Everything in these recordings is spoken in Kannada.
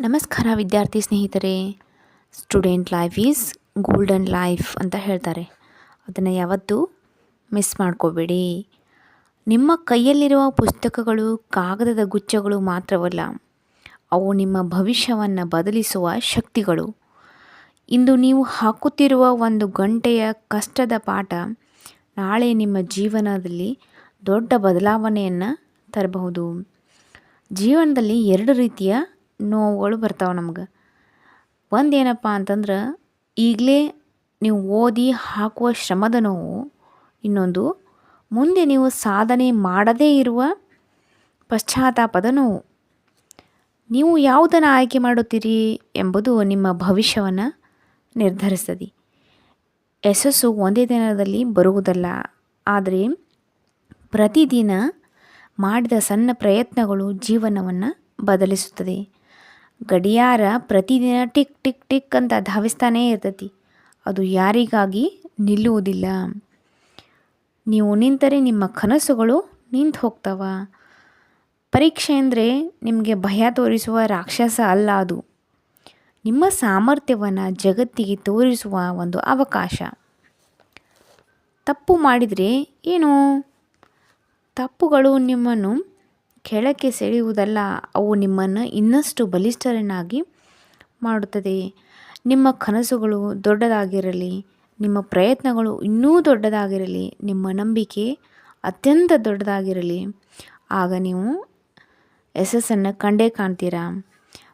ನಮಸ್ಕಾರ ವಿದ್ಯಾರ್ಥಿ ಸ್ನೇಹಿತರೆ. Student life is golden life ಅಂತ ಹೇಳ್ತಾರೆ. ಅದನ್ನು ಯಾವತ್ತೂ ಮಿಸ್ ಮಾಡ್ಕೋಬೇಡಿ. ನಿಮ್ಮ ಕೈಯಲ್ಲಿರುವ ಪುಸ್ತಕಗಳು, ಕಾಗದದ ಗುಚ್ಛಗಳು ಮಾತ್ರವಲ್ಲ, ಅವು ನಿಮ್ಮ ಭವಿಷ್ಯವನ್ನು ಬದಲಿಸುವ ಶಕ್ತಿಗಳು. ಇಂದು ನೀವು ಹಾಕುತ್ತಿರುವ ಒಂದು ಗಂಟೆಯ ಕಷ್ಟದ ಪಾಠ ನಾಳೆ ನಿಮ್ಮ ಜೀವನದಲ್ಲಿ ದೊಡ್ಡ ಬದಲಾವಣೆಯನ್ನು ತರಬಹುದು. ಜೀವನದಲ್ಲಿ ಎರಡು ರೀತಿಯ ನೋವುಗಳು ಬರ್ತಾವೆ ನಮ್ಗೆ. ಒಂದೇನಪ್ಪ ಅಂತಂದ್ರೆ ಈಗಲೇ ನೀವು ಓದಿ ಹಾಕುವ ಶ್ರಮದ ನೋವು ಇನ್ನೊಂದು, ಮುಂದೆ ನೀವು ಸಾಧನೆ ಮಾಡದೇ ಇರುವ ಪಶ್ಚಾತ್ತಾಪದ ನೋವು. ನೀವು ಯಾವುದನ್ನು ಆಯ್ಕೆ ಮಾಡುತ್ತೀರಿ ಎಂಬುದು ನಿಮ್ಮ ಭವಿಷ್ಯವನ್ನು ನಿರ್ಧರಿಸ್ತದೆ. ಯಶಸ್ಸು ಒಂದೇ ದಿನದಲ್ಲಿ ಬರುವುದಲ್ಲ, ಆದರೆ ಪ್ರತಿದಿನ ಮಾಡಿದ ಸಣ್ಣ ಪ್ರಯತ್ನಗಳು ಜೀವನವನ್ನು ಬದಲಿಸುತ್ತದೆ. ಗಡಿಯಾರ ಪ್ರತಿದಿನ ಟಿಕ್ ಟಿಕ್ ಟಿಕ್ ಅಂತ ಧಾವಿಸ್ತಾನೇ ಇರ್ತೈತಿ. ಅದು ಯಾರಿಗಾಗಿ ನಿಲ್ಲುವುದಿಲ್ಲ. ನೀವು ನಿಂತರೆ ನಿಮ್ಮ ಕನಸುಗಳು ನಿಂತು ಹೋಗ್ತವ. ಪರೀಕ್ಷೆ ಅಂದರೆ ನಿಮಗೆ ಭಯ ತೋರಿಸುವ ರಾಕ್ಷಸ ಅಲ್ಲ ಅದು. ನಿಮ್ಮ ಸಾಮರ್ಥ್ಯವನ್ನು ಜಗತ್ತಿಗೆ ತೋರಿಸುವ ಒಂದು ಅವಕಾಶ. ತಪ್ಪು ಮಾಡಿದರೆ ಏನು? ತಪ್ಪುಗಳು ನಿಮ್ಮನ್ನು ಕೆಳಕ್ಕೆ ಸೆಳೆಯುವುದಲ್ಲ, ಅವು ನಿಮ್ಮನ್ನು ಇನ್ನಷ್ಟು ಬಲಿಷ್ಠರನ್ನಾಗಿ ಮಾಡುತ್ತದೆ. ನಿಮ್ಮ ಕನಸುಗಳು ದೊಡ್ಡದಾಗಿರಲಿ, ನಿಮ್ಮ ಪ್ರಯತ್ನಗಳು ಇನ್ನೂ ದೊಡ್ಡದಾಗಿರಲಿ, ನಿಮ್ಮ ನಂಬಿಕೆ ಅತ್ಯಂತ ದೊಡ್ಡದಾಗಿರಲಿ. ಆಗ ನೀವು ಯಶಸ್ಸನ್ನು ಕಂಡೇ ಕಾಣ್ತೀರಾ?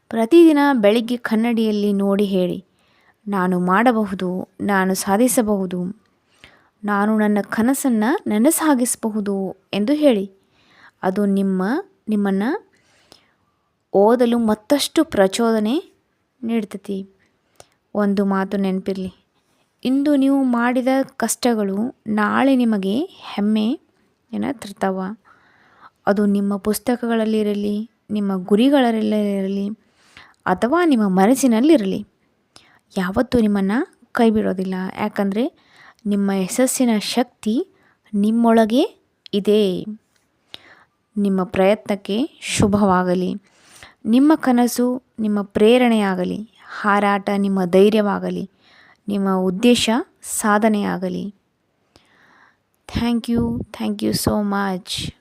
ಪ್ರತಿದಿನ ಬೆಳಿಗ್ಗೆ ಕನ್ನಡಿಯಲ್ಲಿ ನೋಡಿ ಹೇಳಿ. ನಾನು ಮಾಡಬಹುದು, ನಾನು ಸಾಧಿಸಬಹುದು, ನಾನು ನನ್ನ ಕನಸನ್ನು ನನಸಾಗಿಸಬಹುದು ಎಂದು ಹೇಳಿ. ಅದು ನಿಮ್ಮ, ನಿಮ್ಮನ್ನು ಓದಲು ಮತ್ತಷ್ಟು ಪ್ರಚೋದನೆ ನೀಡ್ತತಿ. ಒಂದು ಮಾತು ನೆನಪಿರಲಿ. ಇಂದು ನೀವು ಮಾಡಿದ ಕಷ್ಟಗಳು ನಾಳೆ ನಿಮಗೆ ಹೆಮ್ಮೆ ಏನ ತರ್ತಾವ ಅದು ನಿಮ್ಮ ಪುಸ್ತಕಗಳಲ್ಲಿರಲಿ, ನಿಮ್ಮ ಗುರಿಗಳಲ್ಲಿರಲಿ, ಅಥವಾ ನಿಮ್ಮ ಮನಸ್ಸಿನಲ್ಲಿರಲಿ. ಯಾವತ್ತೂ ನಿಮ್ಮನ್ನು ಕೈ ಬಿಡೋದಿಲ್ಲ ಯಾಕಂದರೆ ನಿಮ್ಮ ಯಶಸ್ಸಿನ ಶಕ್ತಿ ನಿಮ್ಮೊಳಗೆ ಇದೆ. ನಿಮ್ಮ ಪ್ರಯತ್ನಕ್ಕೆ ಶುಭವಾಗಲಿ. ನಿಮ್ಮ ಕನಸು ನಿಮ್ಮ ಪ್ರೇರಣೆಯಾಗಲಿ. ಹಾರಾಟ ನಿಮ್ಮ ಧೈರ್ಯವಾಗಲಿ. ನಿಮ್ಮ ಉದ್ದೇಶ ಸಾಧನೆಯಾಗಲಿ. Thank you. Thank you so much.